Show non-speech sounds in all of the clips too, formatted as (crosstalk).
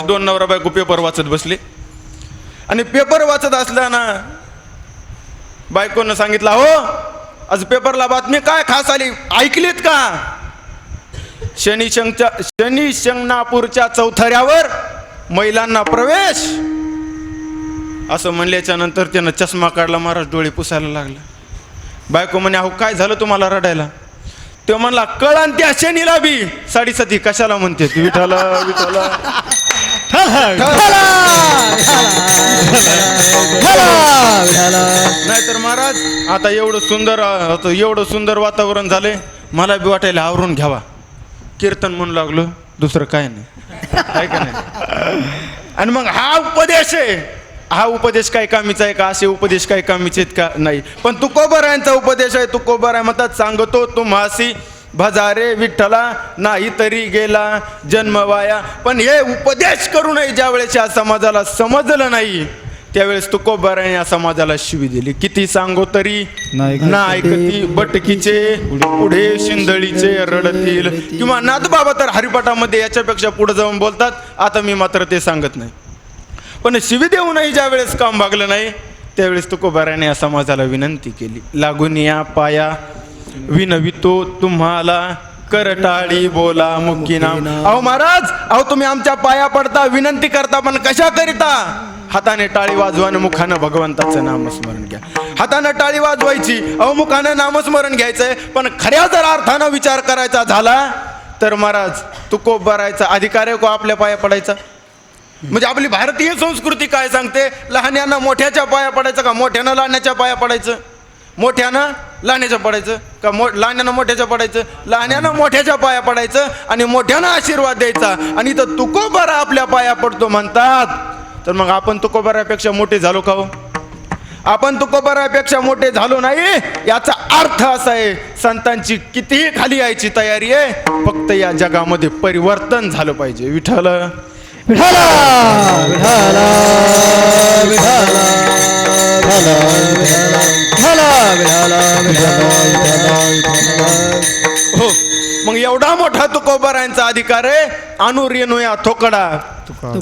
दोन नवरा बायको पेपर वाचत बसले. आणि पेपर वाचत असताना बायकोनं सांगितलं हो आज पेपरला बातमी काय खास आली? ऐकलीत का? शनी शंकच्या शनी चौथऱ्यावर महिलांना प्रवेश. असं म्हणल्याच्या नंतर त्यानं चष्मा काढला महाराज डोळे पुसायला लागला. बायको म्हणे अहो काय झालं तुम्हाला रडायला? तो म्हणला कळण त्या शनीला बी. साडेसाती कशाला म्हणते विठाला विठाला नाहीतर महाराज आता एवढं सुंदर आता एवढं सुंदर वातावरण झालंय मला बी वाटायला आवरून घ्यावा. कीर्तन म्हणू लागलो दुसरं काय नाही. आहे का नाही? आणि मग हा उपदेश आहे. हा उपदेश काय कामीचा आहे का? असे उपदेश काय कामीचे आहेत का? नाही. पण तुकोबरायांचा उपदेश आहे तुकोबराय म्हणतात सांगतो तुम्हासी भजारे विठ्ठला नाही तरी गेला जन्म वाया पण हे उपदेश करू नये ज्या वेळेस या समाजाला समजलं नाही त्यावेळेस तुकोबराने या समाजाला शिवी दिली. किती सांगो तरी? ना ऐकती बटकीचे पुढे शिंदळीचे रडतील. किंवा नाथबाबा तर हरिपाठामध्ये याच्यापेक्षा पुढे जाऊन बोलतात आता मी मात्र ते सांगत नाही. पण शिवी देऊनही ज्या वेळेस काम भागलं नाही त्यावेळेस तुकोबाराने या समाजाला विनंती केली. लागून या पाया विनवितो तुम्हाला करटाळी बोला मुक्की नाम अहो महाराज अहो तुम्ही आमच्या पाया पडता विनंती करता पण कशा करिता? हाताने टाळी वाजवा आणि मुखानं भगवंताचं नामस्मरण घ्या. हातानं टाळी वाजवायची अहो मुखानं नामस्मरण घ्यायचंय पण खऱ्या जर अर्थानं विचार करायचा झाला तर महाराज तुकोब भरायचा अधिकार आहे को हो आपल्या पाया पडायचा? म्हणजे आपली भारतीय संस्कृती काय सांगते? लहान्यानं मोठ्याच्या पाया पडायचं का मोठ्यानं लहान्याच्या पाया पडायचं? मोठ्यानं लहान्याच्या पडायचं का मो लहान्यानं मोठ्याच्या पडायचं? लहान्यानं मोठ्याच्या पाया पडायचं आणि मोठ्यानं आशीर्वाद द्यायचा. आणि इथं तुकोबारा आपल्या पाया पडतो म्हणतात. तर मग आपण तुकोबारापेक्षा मोठे झालो का हो? आपण तुकोबारापेक्षा मोठे झालो नाही. याचा अर्थ असा आहे संतांची कितीही खाली यायची तयारी आहे फक्त या जगामध्ये परिवर्तन झालं पाहिजे. विठ्ठल! विठाला विठाला विठाला विठाला विठाला विठाला हो. मग एवढा मोठा तुकोबारायांचा अधिकार आहे. अनुरेनुया थोकडा.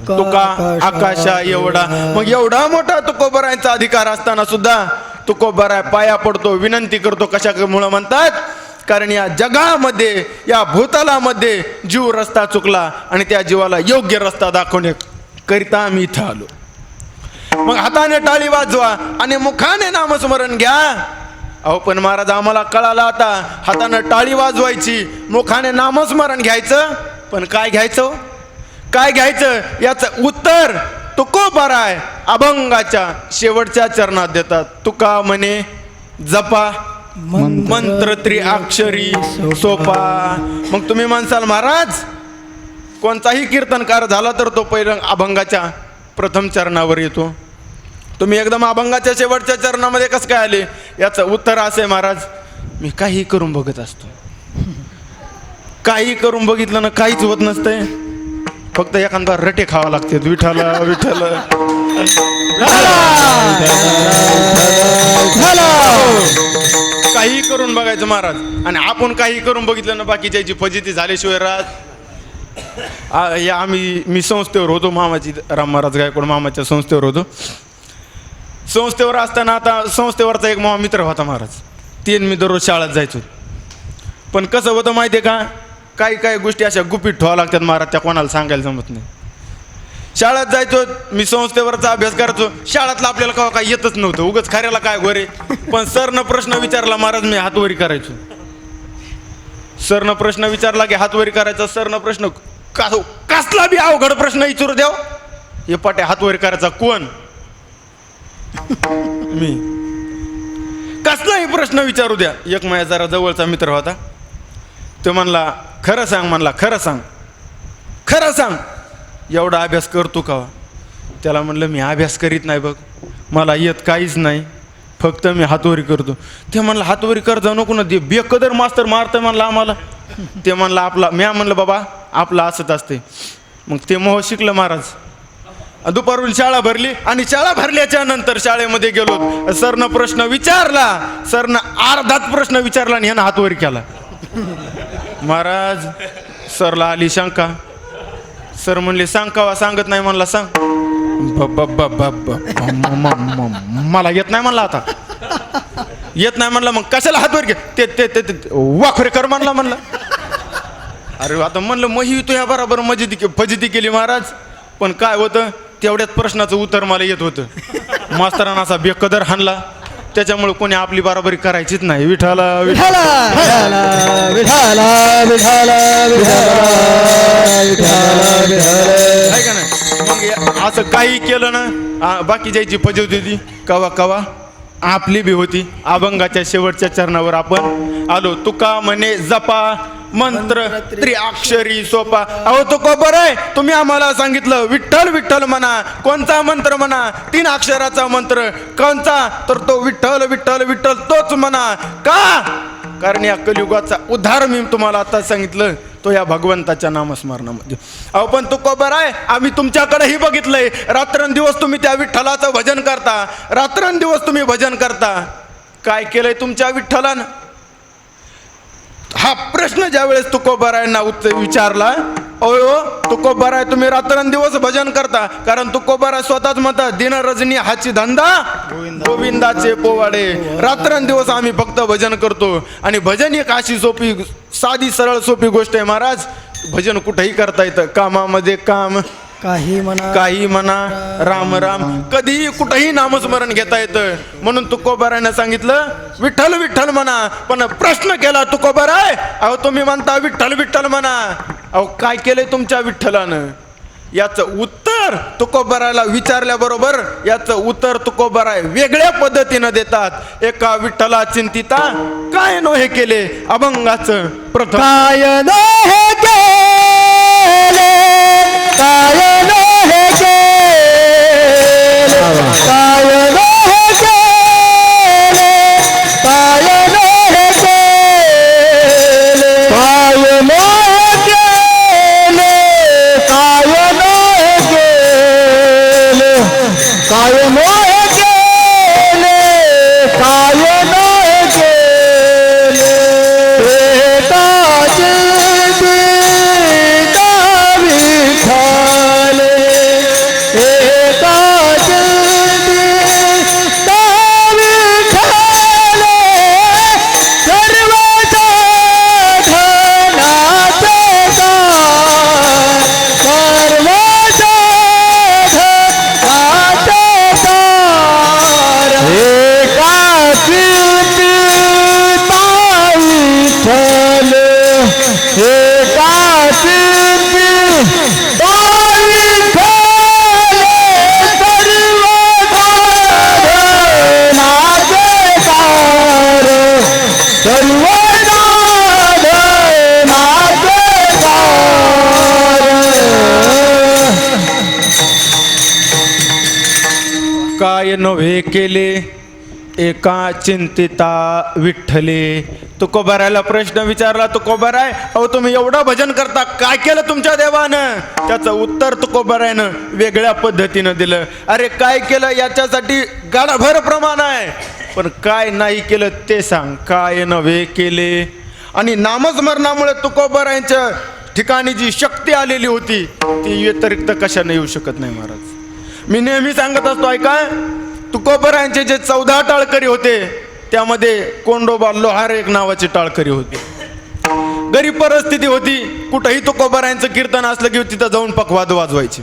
तुका. आकाशा एवढा. मग एवढा मोठा तुकोबारायांचा अधिकार असताना सुद्धा तुकोबारा पाया पडतो विनंती करतो कशामुळं म्हणतात? कारण या जगामध्ये या भूतलामध्ये जीव रस्ता चुकला आणि त्या जीवाला योग्य रस्ता दाखवण्याकरिता आम्ही इथं आलो. मग हाताने टाळी वाजवा आणि मुखाने नामस्मरण घ्या. अहो पण महाराज आम्हाला कळालं आता. हातानं टाळी वाजवायची मुखाने नामस्मरण घ्यायचं. पण काय घ्यायचं हो? काय घ्यायचं? याचं उत्तर तुको बराय अभंगाच्या शेवटच्या चरणात देतात. तुका म्हणे जपा. मंत्र त्रिअक्षरी सोपा. मग तुम्ही म्हणसाल महाराज कोणताही कीर्तनकार झाला तर तो पहिलं अभंगाच्या प्रथम चरणावर येतो. तुम्ही एकदम अभंगाच्या शेवटच्या चरणामध्ये कसं काय आले? याचं उत्तर असे महाराज मी काही करून बघत असतो. काही करून बघितलं ना काहीच होत नसतंय. फक्त एखादा रटे खावा लागते विठाला विठाला काही करून बघायचं महाराज. आणि आपण काही करून बघितलं ना बाकीच्याची फजिती झाल्याशिवाय राज. या आम्ही मी संस्थेवर होतो मामाची राम महाराज गायकवाड मामाच्या संस्थेवर होतो. संस्थेवर असताना आता संस्थेवरचा एक मामा मित्र होता महाराज. तीन मी दररोज शाळेत जायचो. पण कसं होतं माहिती आहे का? काही काही गोष्टी अशा गुपित ठेवावं लागतात महाराज त्या कोणाला सांगायला जमत नाही. शाळेत जायचो मी संस्थेवरचा अभ्यास करायचो. शाळेतला आपल्याला कवा काय येतच नव्हतं. उगच खऱ्याला काय गोरे पण सरनं प्रश्न विचारला महाराज मी हातवरी करायचो. सरनं प्रश्न विचारला की हातवरी करायचा सरनं प्रश्न का हो, कसला बी अवघड प्रश्न विचारू द्याव हो. हे. पाट्या हातवरी करायचा कोण? मी. कसलाही प्रश्न विचारू द्या? एक माझ्या जरा जवळचा मित्र होता. तो म्हणला खरं सांग म्हणला खरं सांग. खरं सांग. एवढा अभ्यास करतो का? त्याला म्हणलं मी अभ्यास करीत नाही बघ. मला येत काहीच नाही. फक्त मी हातवरी करतो. ते म्हणलं हातवरी कर जाऊ नको ना दे. बेकदर मास्तर मारतं म्हणलं आम्हाला. ते म्हणलं आपला म्या म्हणलं बाबा आपलं असंच असते मग ते मोह शिकलं महाराज. दुपारून शाळा भरली आणि शाळा भरल्याच्या नंतर शाळेमध्ये गेलो. सरनं प्रश्न विचारला. सरनं अर्धात प्रश्न विचारला आणि ह्यानं हातवरी केला. महाराज सरला आली शंका. सर म्हणले सांग कवा सांगत नाही म्हणला सांग. ब- ब- ब- ब- ब- म- म- म- मला येत नाही म्हणला आता. येत नाही म्हणलं मग कशाला हातवर घे? ते ते ते ते- वाखरे कर म्हणला म्हणलं. अरे आता म्हणलं मही तू ह्या बरोबर मजिदी के फजिती केली महाराज. पण काय होतं तेवढ्याच प्रश्नाचं उत्तर मला येत होतं. मास्तरांना असा बेकदर हाणला. त्याच्यामुळे कोणी आपली बराबरी करायचीच नाही. विठाला विठा- विठाला विठाला विठाला विठाला आहे का नाही? मग असं काही केलं ना बाकी जायची फजिती होती कवा कवा? आपली बी होती. अभंगाच्या शेवटच्या चरणावर आपण आलो. तुका म्हणे जपा. मंत्र त्रिअक्षरी सोपा. अहो तो बरं आहे? तुम्ही आम्हाला सांगितलं विठ्ठल विठ्ठल म्हणा कोणता मंत्र म्हणा तीन अक्षराचा मंत्र. कोणता? तर तो विठ्ठल विठ्ठल विठ्ठल तोच म्हणा. का? कारण या कलियुगाचा उद्धार मी तुम्हाला आता सांगितलं तो या भगवंताच्या नामस्मरणामध्ये. अहो पण तो कोबर आहे? आम्ही तुमच्याकडेही बघितलंय. रात्रंदिवस तुम्ही त्या विठ्ठलाचं भजन करता. रात्रंदिवस तुम्ही भजन करता. काय केलंय तुमच्या विठ्ठलानं? हा प्रश्न ज्या वेळेस तुकोबारायांना उत्तर विचारला अयो तुकोबाराय तुम्ही रात्रंदिवस भजन करता कारण तुकोबारा स्वतःच म्हणतात दिन रजनी हाची धंदा गोविंदाचे पोवाडे. रात्रंदिवस आम्ही फक्त भजन करतो. आणि भजन एक अशी सोपी साधी सरळ सोपी गोष्ट आहे महाराज. भजन कुठेही करता येतं. कामामध्ये काम काही म्हणा काही म्हणा राम राम. कधीही कुठंही नामस्मरण घेता येतं. म्हणून तुकोबाराने सांगितलं विठ्ठल विठ्ठल म्हणा. पण प्रश्न केला तुकोबाराय अहो तुम्ही म्हणता विठ्ठल विठ्ठल म्हणा. अहो काय केलंय तुमच्या विठ्ठलानं? याचं उत्तर तुकोबाराला विचारल्याबरोबर याचं उत्तर तुकोबाराय वेगळ्या पद्धतीनं देतात. एका विठ्ठला चिंतिता काय नो हे केले? अभंगाचं प्रथम. नव्हे केले एका चिंतिता विठ्ठले. तुकोबारायला प्रश्न विचारला तुकोबाराय अहो तुम्ही एवढं भजन करता काय केलं तुमच्या देवानं? त्याचं उत्तर तुकोबारायनं वेगळ्या पद्धतीनं दिलं. अरे काय केलं? याच्यासाठी गाडाभर प्रमाण आहे. पण काय नाही केलं ते सांग. काय नव्हे केले आणि नामस्मरणामुळे तुकोबारायांच्या ठिकाणी जी शक्ती आलेली होती ती व्यतिरिक्त कशाने येऊ शकत नाही महाराज? मी नेहमी सांगत असतो ऐका. तुकोबरायांचे जे चौदा टाळकरी होते त्यामध्ये कोंडोबा लोहार एक नावाची टाळकरी होते. गरीब परिस्थिती होती कुठंही तुकोबरायांचं कीर्तन असलं की तिथं जाऊन पकवाद वाजवायचे.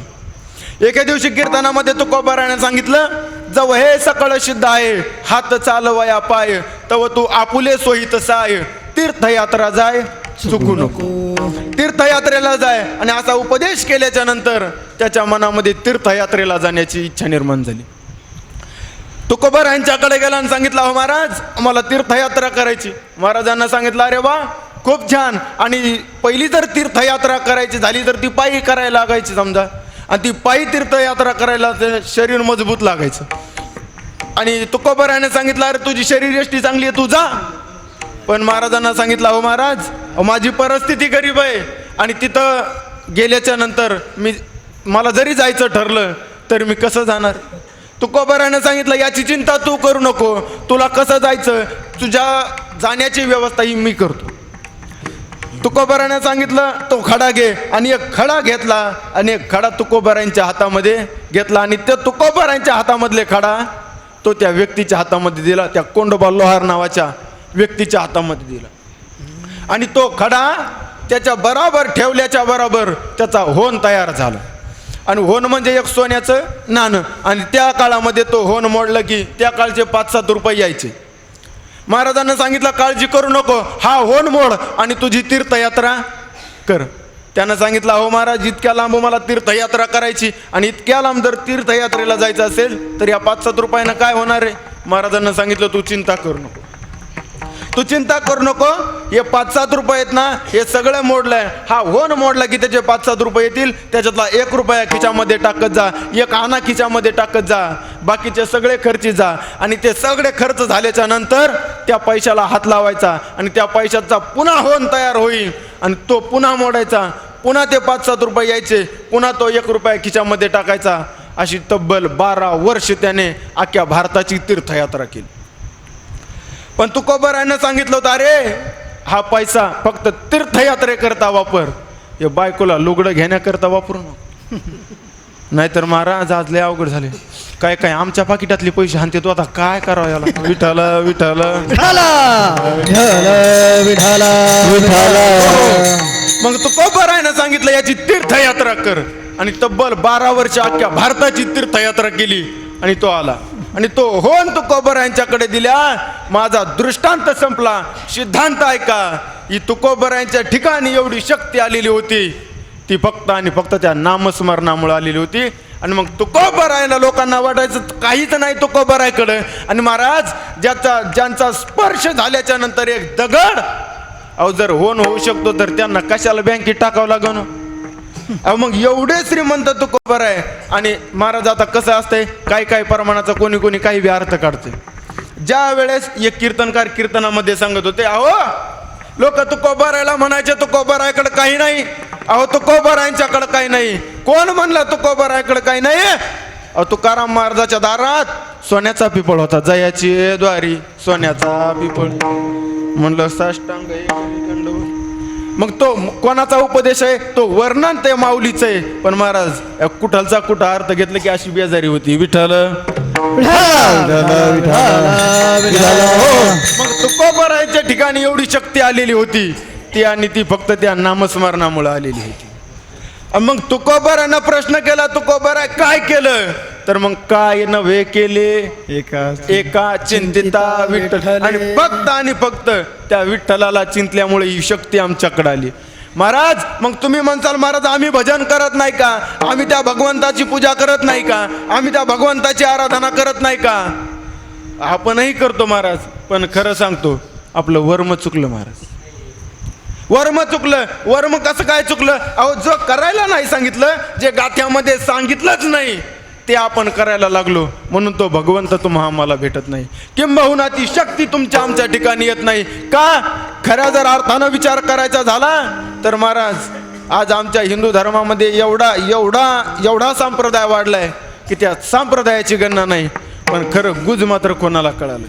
एके दिवशी कीर्तनामध्ये तुकोबरायाने सांगितलं जव हे सकळ सिद्ध आहे हात चालवया पाय तव तू आपुले सोहित साय तीर्थयात्रा जाय चुकू नको. तीर्थयात्रेला जाय आणि असा उपदेश केल्याच्यानंतर त्याच्या मनामध्ये तीर्थयात्रेला जाण्याची इच्छा निर्माण झाली. तुकोबर यांच्याकडे गेला आणि सांगितलं हो महाराज मला तीर्थयात्रा करायची. महाराजांना सांगितलं अरे वा खूप छान. आणि पहिली जर तीर्थयात्रा करायची झाली तर ती पायी करायला लागायची समजा. आणि ती पायी तीर्थयात्रा करायला शरीर मजबूत लागायचं. आणि तुकोबर याने सांगितलं अरे तुझी शरीर एष्टी चांगली आहे तू जा. पण महाराजांना सांगितलं हो महाराज माझी परिस्थिती गरीब आहे. आणि तिथं गेल्याच्यानंतर मी मला जरी जायचं ठरलं तर मी कसं जाणार? तुकोबरानं सांगितलं याची चिंता तू करू नको. तुला कसं जायचं? तुझ्या जाण्याची व्यवस्था ही मी करतो. तुकोबरानं सांगितलं तो खडा घे. आणि एक खडा घेतला आणि एक खडा तुकोबारांच्या हातामध्ये घेतला. आणि त्या तुकोबारांच्या हातामधले खडा तो त्या व्यक्तीच्या हातामध्ये दिला. त्या कोंडोबा लोहार नावाच्या व्यक्तीच्या हातामध्ये दिला. आणि तो खडा त्याच्या बराबर ठेवल्याच्या बरोबर त्याचा होन तयार झाला. आणि होन म्हणजे एक सोन्याचं नाणं. आणि त्या काळामध्ये तो होन मोडलं की त्या काळचे पाच सात रुपये यायचे. महाराजांना सांगितलं काळजी करू नको हा होन मोड आणि तुझी तीर्थयात्रा कर. त्यानं सांगितलं हो महाराज इतक्या लांब मला तीर्थयात्रा करायची आणि इतक्या लांब जर तीर्थयात्रेला जायचं असेल तर या पाच सात रुपयानं काय होणार आहे महाराजांना सांगितलं तू चिंता करू नको. तू चिंता करू नको. हे पाच सात रुपये आहेत ना हे सगळं मोडलंय. हा होन मोडला की त्याचे पाच सात रुपये येतील त्याच्यातला एक रुपया खिच्यामध्ये टाकत जा एक आणा खिच्यामध्ये टाकत जा. बाकीचे सगळे खर्ची जा. आणि ते सगळे खर्च झाल्याच्यानंतर त्या पैशाला हात लावायचा आणि त्या पैशाचा पुन्हा होन तयार होईल. आणि तो पुन्हा मोडायचा. पुन्हा ते पाच सात रुपये यायचे. पुन्हा तो एक रुपया खिच्यामध्ये टाकायचा. अशी तब्बल बारा वर्ष त्याने अख्ख्या भारताची तीर्थयात्रा केली. पण तुकोबरानं सांगितलं होतं अरे हा पैसा फक्त तीर्थयात्रेकरता वापर. हे बायकोला लुगडं घेण्याकरता वापरू नको. (laughs) नाहीतर महाराज आज लय अवघड झाले. काय काय आमच्या पाकिटातले पैसे हाणते तू आता? काय करावं याला? (laughs) विठाल विठाल विठाला विठाला विठाला विठाला मग तुकोबरायनं सांगितलं याची तीर्थयात्रा कर. आणि तब्बल बारा वर्ष अख्ख्या भारताची तीर्थयात्रा केली आणि तो आला. आणि तो होन तुकोबर यांच्याकडे दिल्या. माझा दृष्टांत संपला. सिद्धांत ऐका. ही तुकोबर यांच्या ठिकाणी एवढी शक्ती आलेली होती. ती फक्त आणि फक्त त्या नामस्मरणामुळे आलेली होती. आणि मग तुकोबरायला लोकांना वाटायचं काहीच नाही तुकोबरायकडे आणि महाराज ज्याचा ज्यांचा स्पर्श झाल्याच्यानंतर एक दगड अहो जर होन होऊ शकतो तर त्यांना कशाला बँकेत टाकावं लागणं अहो मग एवढे श्रीमंत तुकोबर आहे? आणि महाराज आता कसं असतंय? काही काही प्रमाणाचा कोणी कोणी काही बी अर्थ काढते ज्या वेळेस एक कीर्तनकार कीर्तनामध्ये सांगत होते अहो लोक तुकोबारायला म्हणायचे तुकोबरायकडे काही नाही. अहो तुकोबारायांच्याकडे काही नाही. कोण म्हणला तुकोबरायकडे काही नाही? अहो तुकाराम महाराजाच्या दारात सोन्याचा पिपळ होता. जयाची द्वारी सोन्याचा पिपळ. म्हणलं साष्टांग मग तो कोणाचा उपदेश आहे? तो वर्णन ते माऊलीच आहे. पण महाराज कुठालचा कुठा अर्थ घेतलं की अशी बेजारी होती? विठ्ठल. विठाला विठाला विठाला मग तुकोबरायच्या ठिकाणी एवढी शक्ती आलेली होती. ती आणि ती फक्त त्या नामस्मरणामुळे आलेली होती. मग तुकोबरानं प्रश्न केला तुकोबराय काय केलं? तर मग काय नव्हे केले? एका एका चिंतिता विठ्ठल आणि फक्त आणि फक्त त्या विठ्ठलाला चिंतल्यामुळे ही शक्ती आमच्याकडे आली. महाराज मग तुम्ही म्हणसाल महाराज आम्ही भजन करत नाही का? आम्ही त्या भगवंताची पूजा करत नाही का? आम्ही त्या भगवंताची आराधना करत नाही का? आपणही करतो महाराज. पण खरं सांगतो आपलं वर्म चुकलं महाराज. वर्म चुकलं वर्म कसं काय चुकलं? अहो जो करायला नाही सांगितलं जे गाथ्यामध्ये सांगितलंच नाही ते आपण करायला लागलो. म्हणून तो भगवंत तुम्हा आम्हाला भेटत नाही. किंबहुना ती शक्ती तुमच्या आमच्या ठिकाणी येत नाही. का? खऱ्या जर अर्थानं विचार करायचा झाला तर महाराज आज आमच्या हिंदू धर्मामध्ये एवढा एवढा एवढा संप्रदाय वाढलाय की त्या संप्रदायाची गणना नाही. पण खरं गुज मात्र कोणाला कळालं?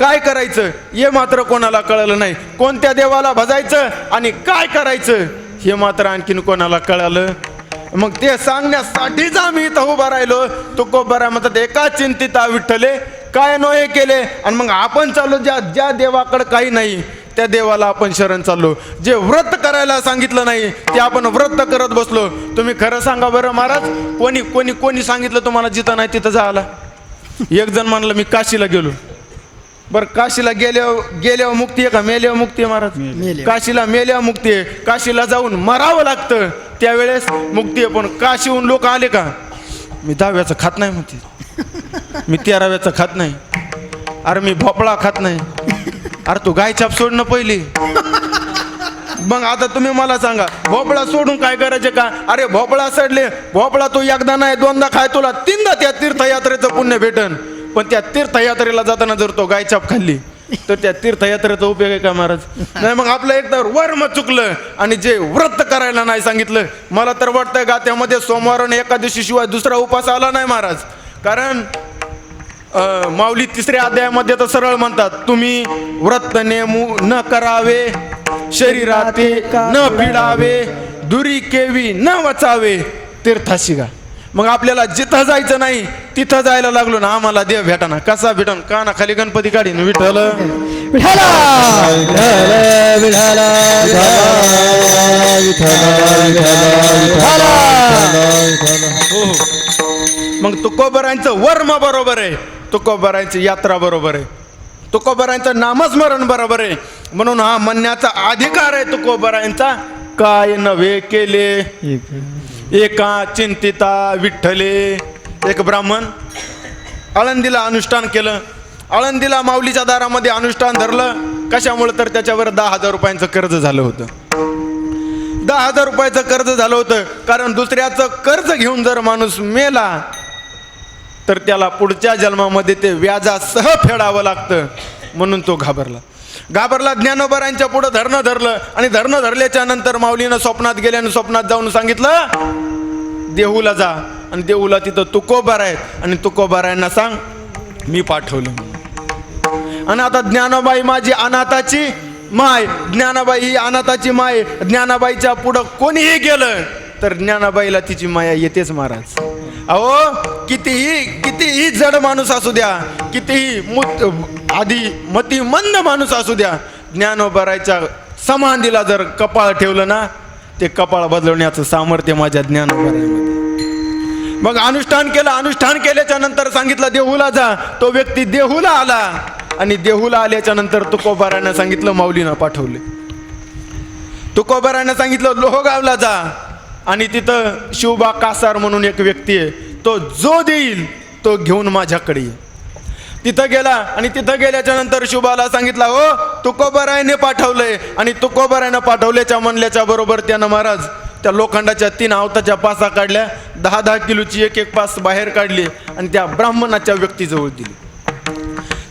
काय करायचं? हे मात्र कोणाला कळलं नाही. कोणत्या देवाला भजायचं आणि काय करायचं? हे मात्र आणखीन कोणाला कळालं? मग ते सांगण्यासाठीच आम्ही इथं उभा राहिलो. तो म्हणतात एका चिंतिता विठ्ठले काय नो हे केले? आणि मग आपण चाललो ज्या ज्या देवाकडं काही नाही त्या देवाला आपण शरण चाललो. जे व्रत करायला सांगितलं नाही ते आपण व्रत करत बसलो. तुम्ही खरं सांगा बरं महाराज कोणी कोणी कोणी सांगितलं तुम्हाला जिथं नाही तिथं जायला? एक जण म्हणलं मी काशीला गेलो. बर काशीला गेल्यावर गेल्यावर मुक्ती आहे का? मेल्यावर मुक्ती आहे महाराज? काशीला मेल्यावर मुक्ती आहे. काशीला जाऊन मरावं लागतं. त्यावेळेस मुक्ती आहे. पण काशीहून लोक आले का? मी दहाव्याचं खात नाही म्हणते. मी तेराव्याचं खात नाही. अरे मी भोपळा खात नाही. अरे तू गाय छाप सोडणं पहिली. मग आता तुम्ही मला सांगा भोपळा सोडून काय करायचे का? अरे भोपळा सडले. भोपळा तू एकदा नाही दोनदा खाय. तुला तीनदा त्या तीर्थयात्रेचं पुण्य भेटन. पण त्या तीर्थयात्रेला जाताना जर तो गायछाप खाल्ली तर त्या तीर्थयात्रेचा उपयोग आहे का महाराज? नाही मग आपलं एक तर वर्म चुकलं आणि जे व्रत करायला नाही सांगितलं मला तर वाटतं गात्यामध्ये सोमवार आणि एकादशी शिवाय दुसरा उपास आला नाही महाराज. कारण माऊली तिसऱ्या अध्यायामध्ये तर सरळ म्हणतात तुम्ही व्रत नेमू न करावे शरीराते न पिडावे दुरी केवी न वचावे तीर्थाशिगा मग आपल्याला जिथं जायचं नाही तिथं जायला लागलो ना आम्हाला देव भेटाना. कसा भेटन? काना खाली गणपती काढीन विठ्ठल. विठाला विठाला विठाला विठाला मग तुकोबरांचं वर्म बरोबर आहे. तुकोबरांची यात्रा बरोबर आहे. तुकोबरांचं नामस्मरण बरोबर आहे. म्हणून हा म्हणण्याचा अधिकार आहे तुकोबरांचा काय नव्हे केले. एका चिंतिता विठ्ठले. एक ब्राह्मण आळंदीला अनुष्ठान केलं. आळंदीला माऊलीच्या दारामध्ये अनुष्ठान धरलं. कशामुळे तर त्याच्यावर दहा हजार रुपयांचं कर्ज झालं होतं. दहा हजार रुपयाचं कर्ज झालं होतं. कारण दुसऱ्याचं कर्ज घेऊन जर माणूस मेला तर त्याला पुढच्या जन्मामध्ये ते व्याजासह फेडावं लागतं. म्हणून तो घाबरला. घाबरला ज्ञानोबरांच्या पुढं धरणं धरलं आणि धरणं धरल्याच्या नंतर माऊलीनं स्वप्नात गेल्यानं स्वप्नात जाऊन सांगितलं देहूला जा. आणि देहूला तिथं तुकोबार आहेत. आणि तुकोबारायांना सांग मी पाठवलं आणि आता ज्ञानाबाई माझी अनाथाची माय. ज्ञानाबाई ही अनाथाची माय. ज्ञानाबाईच्या पुढं कोणीही गेलं तर ज्ञानाबाईला तिची माया येतेच महाराज. अहो कितीही कितीही जड माणूस असू द्या कितीही मुत आधी मती मंद माणूस असू द्या ज्ञान ज्ञानोबरायच्या समाधीला जर कपाळ ठेवलं ना ते कपाळ बदलवण्याचं सामर्थ्य माझ्या ज्ञानोबरायमध्ये मग अनुष्ठान केलं अनुष्ठान केल्याच्यानंतर सांगितलं देहूला जा. तो व्यक्ती देहूला आला. आणि देहूला आल्याच्यानंतर तुकोबारानं सांगितलं माऊलीनं पाठवले. तुकोबारानं सांगितलं लोहगावला जा. आणि तिथं शिवबा कासार म्हणून एक व्यक्ती आहे. तो जो देईल तो घेऊन माझ्याकडे ये. तिथं गेला आणि तिथं गेल्याच्यानंतर शुभाला सांगितला हो तुकोबरायने पाठवलंय आणि तुकोबारायनं पाठवल्याच्या म्हणल्याच्या बरोबर त्यानं महाराज त्या लोखंडाच्या तीन आवताच्या पासा काढल्या दहा दहा किलोची एक एक पास बाहेर काढली आणि त्या ब्राह्मणाच्या व्यक्तीजवळ दिली.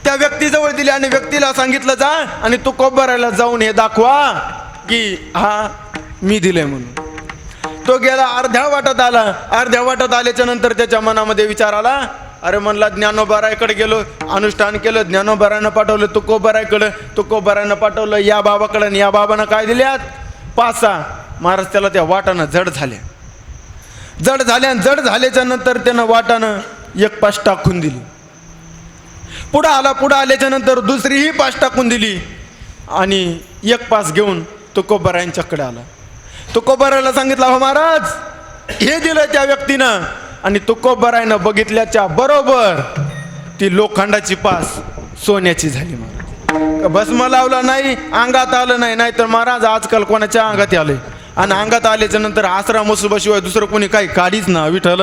त्या व्यक्तीजवळ दिली आणि व्यक्तीला सांगितलं जा आणि तुकोबरायला जाऊन हे दाखवा की हा मी दिलंय म्हणून. तो गेला अर्ध्या वाटत आला. अर्ध्या वाटत आल्याच्यानंतर त्याच्या मनामध्ये विचार आला अरे म्हणला ज्ञानोबारायकडे गेलो अनुष्ठान केलं ज्ञानोबारायनं पाठवलं तुकोबारायकडं तुकोबारायनं पाठवलं या बाबाकडं आणि या बाबानं काय दिल्यात? पाच सहा महाराज त्याला त्या वाटानं जड झाल्या. जड झाल्या जड झाल्याच्यानंतर त्यानं वाटानं एक पाच टाकून दिली. पुढं आला पुढं आल्याच्यानंतर दुसरीही पाच टाकून दिली आणि एक पास घेऊन तुकोबारायांच्याकडे आला. तुकोबारायला सांगितलं हो महाराज हे दिलं त्या व्यक्तीनं आणि तुकोबारायनं बघितल्याच्या बरोबर ती लोखंडाची पास सोन्याची झाली महाराज. भस्म लावला नाही अंगात आलं नाही नाहीतर महाराज आजकाल कोणाच्या अंगात आलंय आणि अंगात आल्याच्यानंतर आसरा मसुबाशिवाय दुसरं कोणी काही काढीच ना विठल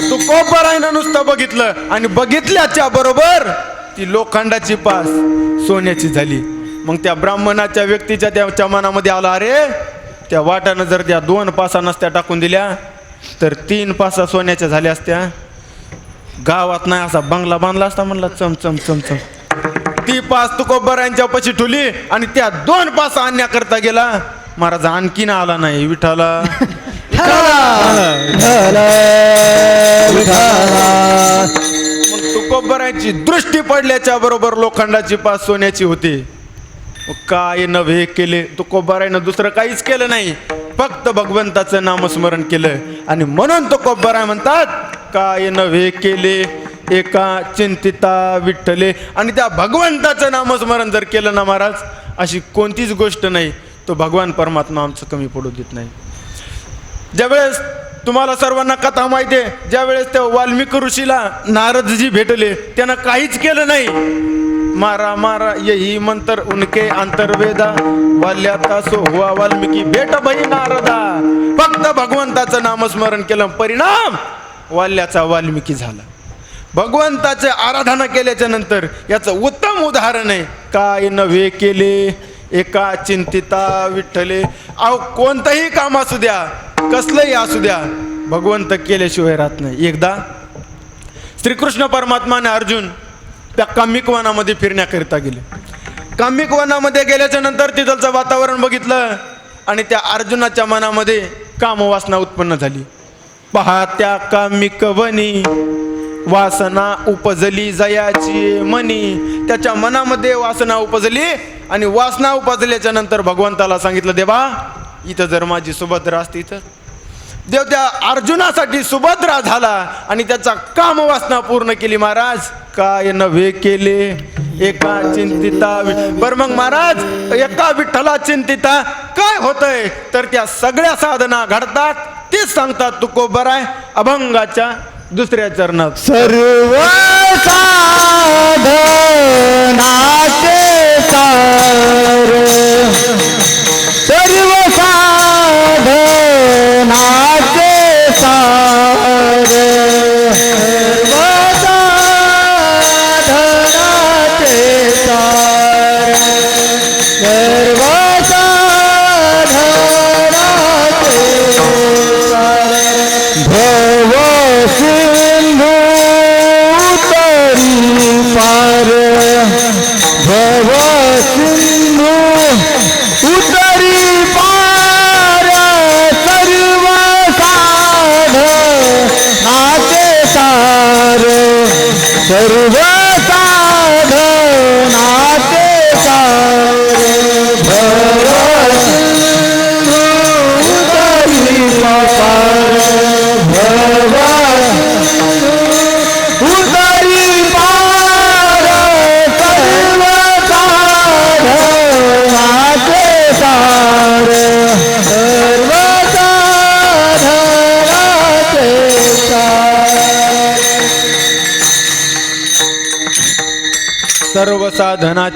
तू कोपरायनं नुसतं बघितलं आणि बघितल्याच्या बरोबर ती लोखंडाची पास सोन्याची झाली. मग त्या ब्राह्मणाच्या व्यक्तीच्या त्याच्या मनामध्ये आला अरे त्या वाटानं जर त्या दोन पासा नसत्या टाकून दिल्या तर तीन पासा सोन्याच्या झाल्या असत्या. गावात नाही असा बंगला बांधला असता म्हणला चम चम चम चम. ती पास तुकोबरांच्या पशी ठुली आणि त्या दोन पास आणण्याकरता गेला. महाराज आणखीन आला नाही विठाला विठाला विठाला गोबरांची दृष्टी पडल्याच्या बरोबर लोखंडाची पास सोन्याची होती. काय नव्हे केले तो तुकोबरायनं दुसरं काहीच केलं नाही. फक्त भगवंताचं नामस्मरण केलं. आणि म्हणून तो तुकोबराय म्हणतात काय नव्हे केले एका चिंतिता विठ्ठले. आणि त्या भगवंताचं नामस्मरण जर केलं ना महाराज अशी कोणतीच गोष्ट नाही. तो भगवान परमात्मा आमचं कमी पडू देत नाही. ज्यावेळेस तुम्हाला सर्वांना कथा माहिती आहे. ज्यावेळेस त्या वाल्मिकी ऋषीला नारदजी भेटले त्यानं काहीच केलं नाही. मारा मारा यही मंत्र उनके अंतर्वेदा. वाल्याता सो हुआ वाल्मिकी भेट भाई नारदा. फक्त भगवंताचं नामस्मरण केलं परिणाम वाल्याचा वाल्मिकी झाला. भगवंताचे आराधना केल्याच्यानंतर याचं उत्तम उदाहरण आहे काय नव्हे केले? एका चिंतिता विठ्ठले अहो कोणतंही काम असू द्या कसलंही असू द्या भगवंत केल्याशिवाय राहत नाही. एकदा श्रीकृष्ण परमात्माने अर्जुन त्या कामिक वनामध्ये फिरण्याकरिता गेले. कामिक वनामध्ये गेल्याच्यानंतर तिथलचं वातावरण बघितलं आणि त्या अर्जुनाच्या मनामध्ये कामवासना उत्पन्न झाली. पहा त्या कामिक वनी वासना उपजली जयाची मनी त्याच्या मनामध्ये वासना उपजली आणि वासना उपजल्याच्या नंतर भगवंताला सांगितलं देवा इथं जर माझी सुभद्रा असती तर? देव त्या अर्जुनासाठी सुभद्रा झाला आणि त्याचा काम वासना पूर्ण केली. महाराज काय नव्हे केले? एका चिंतिता बर मग महाराज एका विठ्ठला चिंतिता काय होतंय? तर त्या सगळ्या साधना घडतात तेच सांगतात तुको बराय अभंगाच्या दुसऱ्या चरणात. सर्व साधनाचे सार. सर्व साध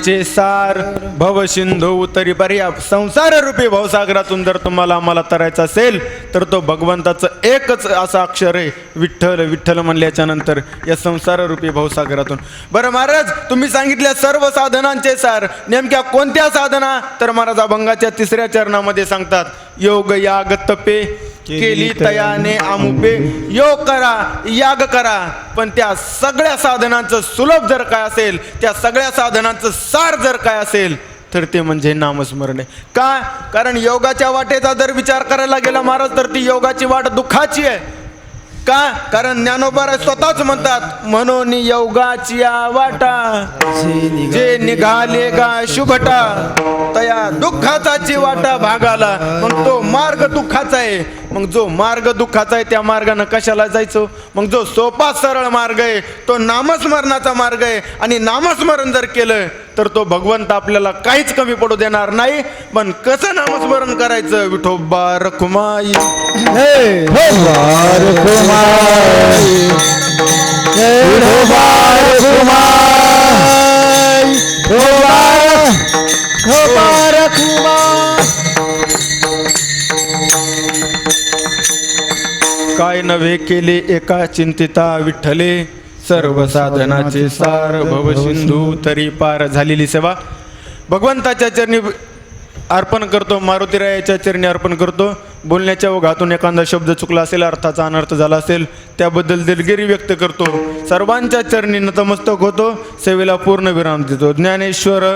चे सार भव सिंधू उतरी पर्या संसार रूपी भवसागरातून जर तुम्हाला आम्हाला तरायचा असेल तर तो भगवंताचं एकच असं अक्षर आहे विठ्ठल विठ्ठल म्हणल्याच्या नंतर या संसार रूपी भवसागरातून. बरं महाराज तुम्ही सांगितल्या सर्व साधनांचे सार नेमक्या कोणत्या साधना? तर महाराज अभंगाच्या तिसऱ्या चरणामध्ये सांगतात योग याग तपे केली तयाने आमुपे योग करा याग करा पण त्या सगळ्या साधनांचं सुलभ जर काय असेल त्या सगळ्या साधनांचं सार जर काय असेल तर ते म्हणजे नामस्मरण. आहे का? कारण योगाच्या वाटेचा जर विचार करायला गेला महाराज तर ती योगाची वाट दुःखाची आहे. का? कारण ज्ञानोबा स्वतःच म्हणतात म्हणून योगाची वाटा जे निघाले गा शुभटा तया दुःखाचाची वाटा भागाला मग तो मार्ग दुःखाचा आहे. मग जो मार्ग दुःखाचा आहे त्या मार्गानं कशाला जायचो? मग जो सोपा सरळ मार्ग आहे तो नामस्मरणाचा मार्ग आहे. आणि नामस्मरण जर केलं तर तो भगवंत आपल्याला काहीच कमी पडू देणार नाही. पण कसं नामस्मरण करायचं? विठोबा रखुमाई. रखुमाई. काय नव्हे केले एका चिंतिता विठ्ठले. सर्व साधनाचे सार भव सिंधू तरी पार झालेली सेवा. भगवंताच्या चरणी अर्पण करतो मारुतीरायाच्या चरणी अर्पण करतो. बोलण्याच्या ओघातून एखादा शब्द चुकला असेल अर्थाचा अनर्थ झाला असेल त्याबद्दल दिलगिरी व्यक्त करतो. सर्वांच्या चरणी नतमस्तक होतो सेवेला पूर्ण विराम देतो. ज्ञानेश्वर.